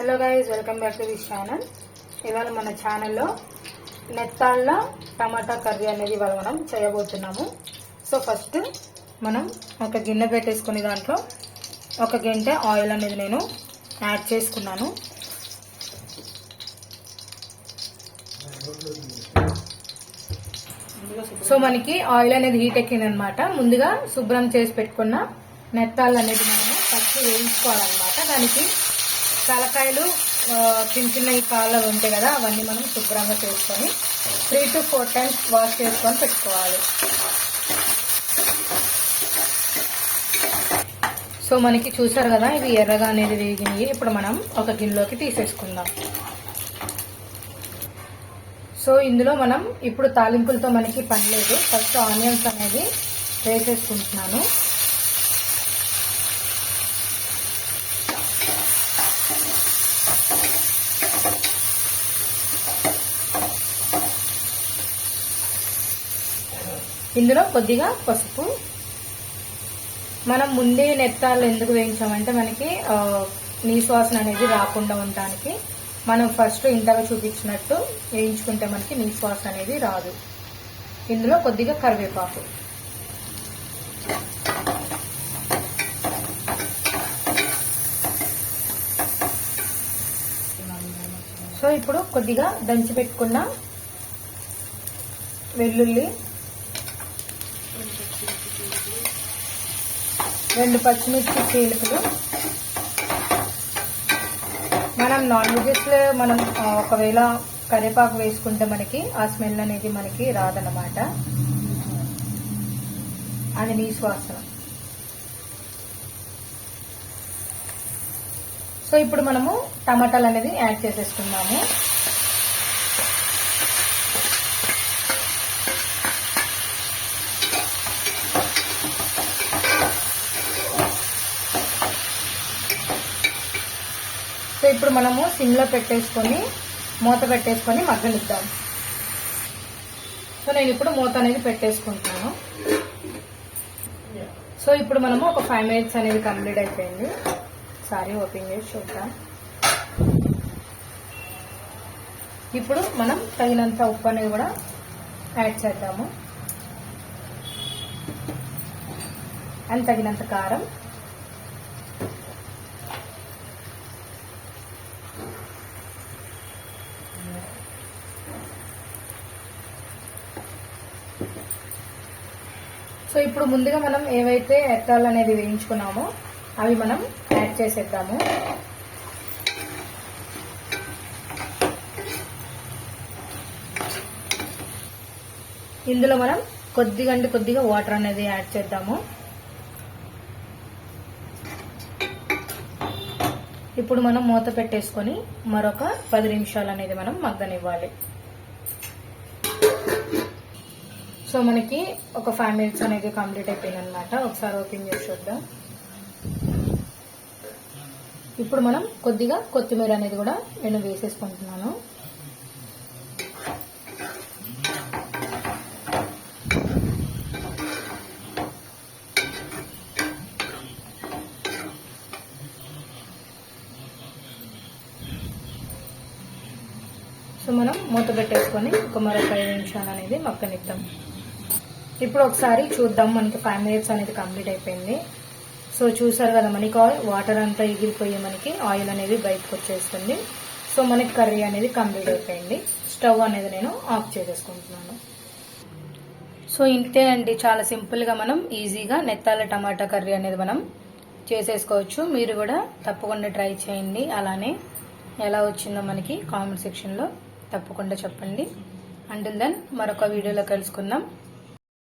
Hello guys welcome back to this channel ఇవాళ మన ఛానల్లో నెత్తాళ్ళ టమాటా కర్రీ అనేది ఇవాళ మనం చేయబోతున్నాము. సో ఫస్ట్ మనం ఒక గిన్నె పెట్టేసుకుని దాంట్లో ఒక గంట ఆయిల్ అనేది నేను యాడ్ చేసుకున్నాను. సో మనకి ఆయిల్ అనేది హీట్ ఎక్కిందనమాట. ముందుగా శుభ్రం చేసి పెట్టుకున్న నెత్తాళ్ళు అనేది మనము ఫస్ట్ వేయించుకోవాలన్నమాట. దానికి తలకాయలు చిన్న చిన్నవి కాళ్ళు ఉంటాయి కదా అవన్నీ మనం శుభ్రంగా చేసుకొని three to four times wash చేసుకొని పెట్టుకోవాలి. సో మనకి చూసారు కదా ఇవి ఎర్రగా అనేది వేగినాయి. ఇప్పుడు మనం ఒక గిన్నెలోకి తీసేసుకుందాం. సో ఇందులో మనం ఇప్పుడు తాలింపులతో మనకి పని లేదు. ఫస్ట్ ఆనియన్స్ అనేది వేసేసుకుంటున్నాను. ఇందులో కొద్దిగా పసుపు. మనం ముందే నెత్తాలు ఎందుకు వేయించామంటే మనకి నీశ్వాసన అనేది రాకుండా ఉండటానికి. మనం ఫస్ట్ ఇంతగా చూపించినట్టు వేయించుకుంటే మనకి నీశ్వాసన అనేది రాదు. ఇందులో కొద్దిగా కరివేపాకు. సో ఇప్పుడు కొద్దిగా దంచి పెట్టుకున్న వెల్లుల్లి రెండు పచ్చిమిర్చి చీలికలు. మనం నాన్ వెజెస్లో మనం ఒకవేళ కరివేపాకు వేసుకుంటే మనకి ఆ స్మెల్ అనేది మనకి రాదన్నమాట. అది మీ శ్వాసన సో ఇప్పుడు మనము టమాటాలు అనేది యాడ్ చేసేసుకున్నాము ఇప్పుడు మనము సిమ్లో పెట్టేసుకొని మూత పెట్టేసుకొని మగ్గనిద్దాం. సో నేను ఇప్పుడు మూత అనేది పెట్టేసుకుంటున్నాను సో ఇప్పుడు మనము ఒక ఫైవ్ మినిట్స్ అనేది కంప్లీట్ అయిపోయింది. సారీ ఓపెన్ చేసి చూద్దాం. ఇప్పుడు మనం తగినంత ఉప్పు అనేది కూడా యాడ్ చేద్దాము. అండ్ తగినంత కారం. సో ఇప్పుడు ముందుగా మనం ఏవైతే ఎత్తాలు అనేది వేయించుకున్నామో అవి మనం యాడ్ చేసేద్దాము. ఇందులో మనం కొద్దిగా అంటే కొద్దిగా వాటర్ అనేది యాడ్ చేద్దాము. ఇప్పుడు మనం మూత పెట్టేసుకొని మరొక పది నిమిషాలు అనేది మనం మగ్గనివ్వాలి. సో మనకి ఒక ఫైవ్ మినిట్స్ అనేది కంప్లీట్ అయిపోయింది అనమాట ఒకసారి ఓపెన్ చేసి చూద్దాం. ఇప్పుడు మనం కొద్దిగా కొత్తిమీర అనేది కూడా నేను వేసేసుకుంటున్నాను. సో మనం మూత పెట్టేసుకొని ఒక మరొక ఐదు నిమిషాలు అనేది మక్కనిద్దాం. ఇప్పుడు ఒకసారి చూద్దాం మనకి ఫైవ్ మినిట్స్ అనేది కంప్లీట్ అయిపోయింది. సో చూసారు కదా మనకి ఆయిల్ వాటర్ అంతా ఎగిరిపోయి మనకి ఆయిల్ అనేది బయటకు వచ్చేస్తుంది. సో మనకి కర్రీ అనేది కంప్లీట్ అయిపోయింది. స్టవ్ అనేది నేను ఆఫ్ చేసేసుకుంటున్నాను. సో ఇంతే అండి. చాలా సింపుల్గా మనం ఈజీగా నెత్తాల టమాటా కర్రీ అనేది మనం చేసేసుకోవచ్చు. మీరు కూడా తప్పకుండా ట్రై చేయండి. అలానే ఎలా వచ్చిందో మనకి కామెంట్ సెక్షన్లో తప్పకుండా చెప్పండి. అంటుల్ దెన్ మరొక వీడియోలో కలుసుకుందాం.